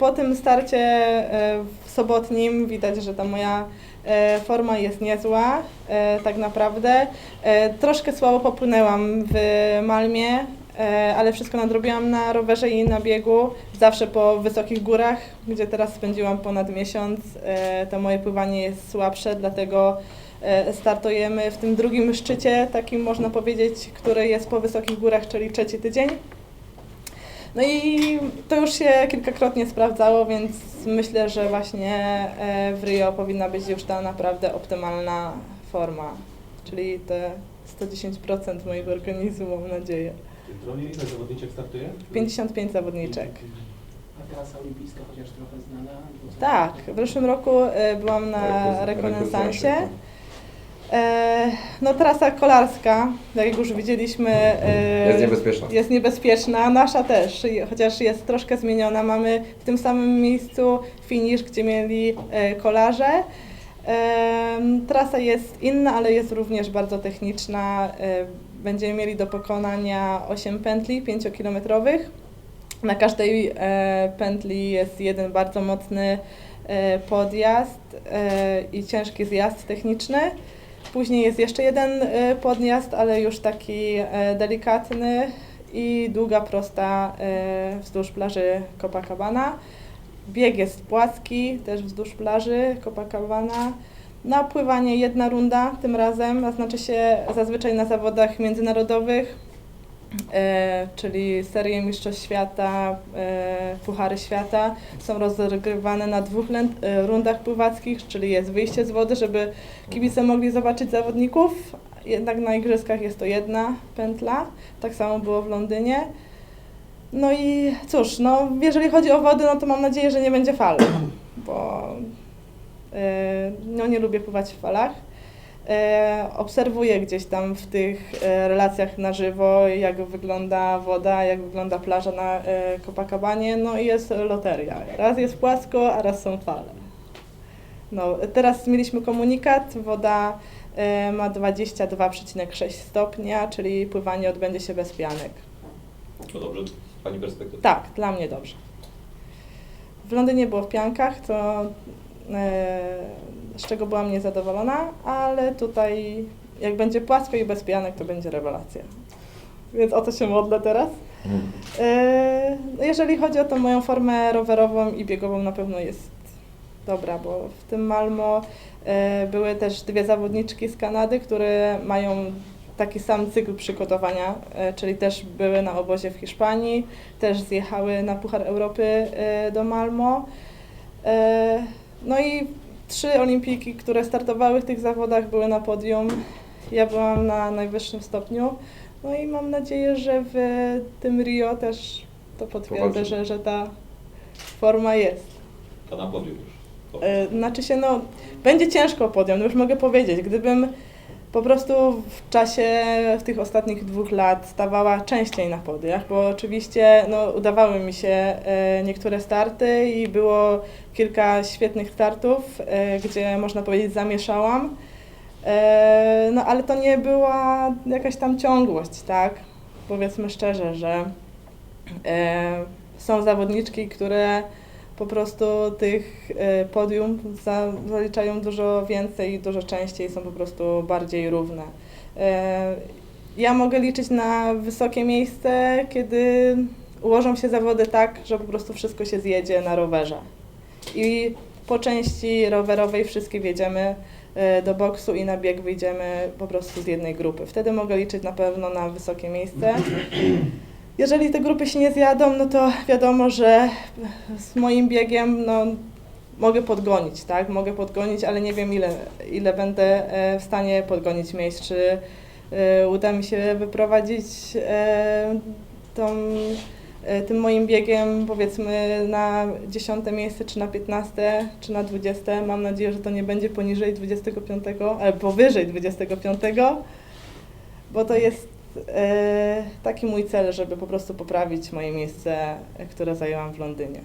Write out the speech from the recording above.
po tym starcie e, w sobotnim widać, że ta moja e, forma jest niezła, e, tak naprawdę. Troszkę słabo popłynęłam w Malmie, ale wszystko nadrobiłam na rowerze i na biegu. Zawsze po wysokich górach, gdzie teraz spędziłam ponad miesiąc, to moje pływanie jest słabsze, dlatego startujemy w tym drugim szczycie, takim można powiedzieć, który jest po wysokich górach, czyli trzeci tydzień. No i to już się kilkakrotnie sprawdzało, więc myślę, że właśnie e, w Rio powinna być już ta naprawdę optymalna forma, czyli te 110% mojego organizmu, mam nadzieję. Dronie ile zawodniczek startuje? 55 zawodniczek. A trasa olimpijska chociaż trochę znana? Tak, w zeszłym roku e, byłam na rekonesansie. E, No trasa kolarska, jak już widzieliśmy, e, Jest niebezpieczna. jest niebezpieczna, nasza też, chociaż jest troszkę zmieniona. Mamy w tym samym miejscu finisz, gdzie mieli e, kolarze. Trasa jest inna, ale jest również bardzo techniczna. Będziemy mieli do pokonania 8 pętli 5-kilometrowych. Na każdej pętli jest jeden bardzo mocny podjazd i ciężki zjazd techniczny. Później jest jeszcze jeden e, podjazd, ale już taki e, delikatny i długa, prosta e, wzdłuż plaży Copacabana. Bieg jest płaski, też wzdłuż plaży Copacabana. Na pływanie jedna runda tym razem, a znaczy się zazwyczaj na zawodach międzynarodowych, e, czyli serie Mistrzostw Świata, e, Puchary Świata są rozgrywane na dwóch lę- e, rundach pływackich, czyli jest wyjście z wody, żeby kibice mogli zobaczyć zawodników. Jednak na igrzyskach jest to jedna pętla, tak samo było w Londynie. No i cóż, no, jeżeli chodzi o wodę, no to mam nadzieję, że nie będzie fal, bo e, no, nie lubię pływać w falach. E, obserwuję gdzieś tam w tych e, relacjach na żywo, jak wygląda woda, jak wygląda plaża na e, Copacabanie, no i jest loteria. Raz jest płasko, a raz są fale. No, teraz mieliśmy komunikat, woda ma 22,6 stopnia, czyli pływanie odbędzie się bez pianek. To dobrze z Pani perspektywy? Tak, dla mnie dobrze. W Londynie było w piankach, to z czego byłam niezadowolona, ale tutaj jak będzie płasko i bez pianek, to będzie rewelacja. Więc o to się modlę teraz. Mhm. E, no jeżeli chodzi o tą moją formę rowerową i biegową, na pewno jest dobra, bo w tym Malmo e, były też dwie zawodniczki z Kanady, które mają taki sam cykl przygotowania, e, czyli też były na obozie w Hiszpanii, też zjechały na Puchar Europy e, do Malmo. No i trzy olimpijki, które startowały w tych zawodach, były na podium. Ja byłam na najwyższym stopniu. No i mam nadzieję, że w tym Rio też to potwierdzę, że, że ta forma jest. To na podium już. E, Znaczy się, no, będzie ciężko o podium, no już mogę powiedzieć. Gdybym po prostu w czasie w tych ostatnich dwóch lat stawała częściej na podiach, bo oczywiście no, udawały mi się e, niektóre starty i było kilka świetnych startów, e, gdzie można powiedzieć zamieszałam. E, no ale to nie była jakaś tam ciągłość, tak? Powiedzmy szczerze, że są zawodniczki, które po prostu tych e, podium za, zaliczają dużo więcej i dużo częściej, są po prostu bardziej równe. E, Ja mogę liczyć na wysokie miejsce, kiedy ułożą się zawody tak, że po prostu wszystko się zjedzie na rowerze. I po części rowerowej wszystkie wjedziemy e, do boksu i na bieg wyjdziemy po prostu z jednej grupy. Wtedy mogę liczyć na pewno na wysokie miejsce. Jeżeli te grupy się nie zjadą, no to wiadomo, że z moim biegiem no, mogę podgonić, tak? Mogę podgonić, ale nie wiem ile, ile będę e, w stanie podgonić miejsc. Czy e, uda mi się wyprowadzić e, tą, tym moim biegiem powiedzmy na dziesiąte miejsce, czy na 15, czy na 20. Mam nadzieję, że to nie będzie poniżej 25, ale powyżej 25, bo to jest taki mój cel, żeby po prostu poprawić moje miejsce, e, które zajęłam w Londynie.